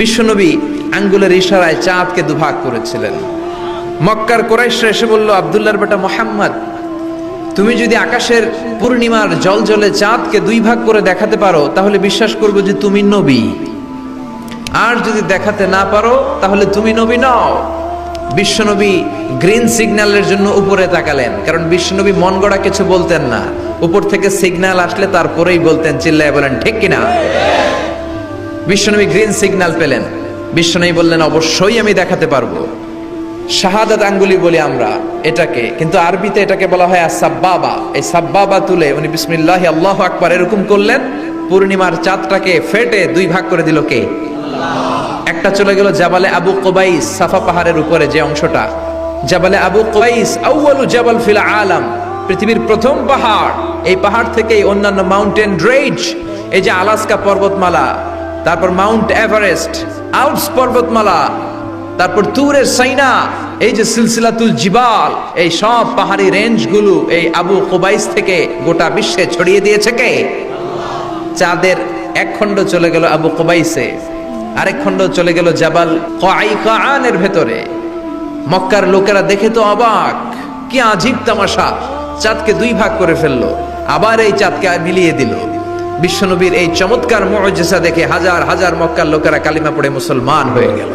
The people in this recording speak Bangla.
বিশ্বনবী আঙ্গুলের ইশারায় চাঁদকে দুভাগ করেছিলেন। মক্কার কোরাইশরা এসে বলল, আবদুল্লাহর বেটা মোহাম্মদ, তুমি যদি আকাশের পূর্ণিমার জল জলে চাঁদকে দুই ভাগ করে দেখাতে পারো, তাহলে বিশ্বাস করব যে তুমি নবী। আর যদি দেখাতে না পারো, তাহলে তুমি নবী নও। বিশ্বনবী গ্রিন সিগন্যালের জন্য উপরে তাকালেন, কারণ বিশ্বনবী মন গড়া কিছু বলতেন না। উপর থেকে সিগন্যাল আসলে তারপরেই বলতেন, চিল্লায় বলেন, ঠিক কিনা? বিশ্বনবী গ্রিন সিগন্যাল পেলেন। বিশ্বনবী বললেন, অবশ্যই আমি দেখাতে পারব। শাহাদাত আঙ্গুলি বলি আমরা, এটাকে, কিন্তু আরবিতে এটাকে বলা হয় সাব্বাবা এই সাব্বাবা তুলে উনি বিসমিল্লাহ, আল্লাহ আকবার এরকম করলেন, পূর্ণিমার চাঁদটাকে ফেটে দুই ভাগ করে দিল কে? একটা চলে গেল জাবালে আবু কোবাইস, সাফা পাহাড়ের উপরে যে অংশটা। জাবালে আবু কোবাইস, আউয়ালু জাবাল ফিল আলাম, পৃথিবীর প্রথম পাহাড়। এই পাহাড় থেকেই অন্যান্য মাউন্টেন রেঞ্জ এই যে আলাস্কা পর্বতমালা তারপর মাউন্ট এভারেস্ট আউটস পর্বতমালা, তারপর তুরের সাইনা, এই যে সিলসিলাতুল জিবাল, এই সব পাহাড়ি রেঞ্জগুলো এই আবু কোবাইস থেকে গোটা বিশ্বে ছড়িয়ে দিয়েছে কে? চাঁদের এক খণ্ড চলে গেল আবু কোবাইসে আরেক খণ্ড চলে গেল জাবাল কানের ভেতরে। মক্কার লোকেরা দেখে তো অবাক, কি আজীব তামাশা, চাঁদকে দুই ভাগ করে ফেলল, আবার এই চাঁদকে মিলিয়ে দিল। বিশ্বনবীর এই চমৎকার মজেসা দেখে হাজার হাজার মক্কার লোকেরা কালিমা পড়ে মুসলমান হয়ে গেল।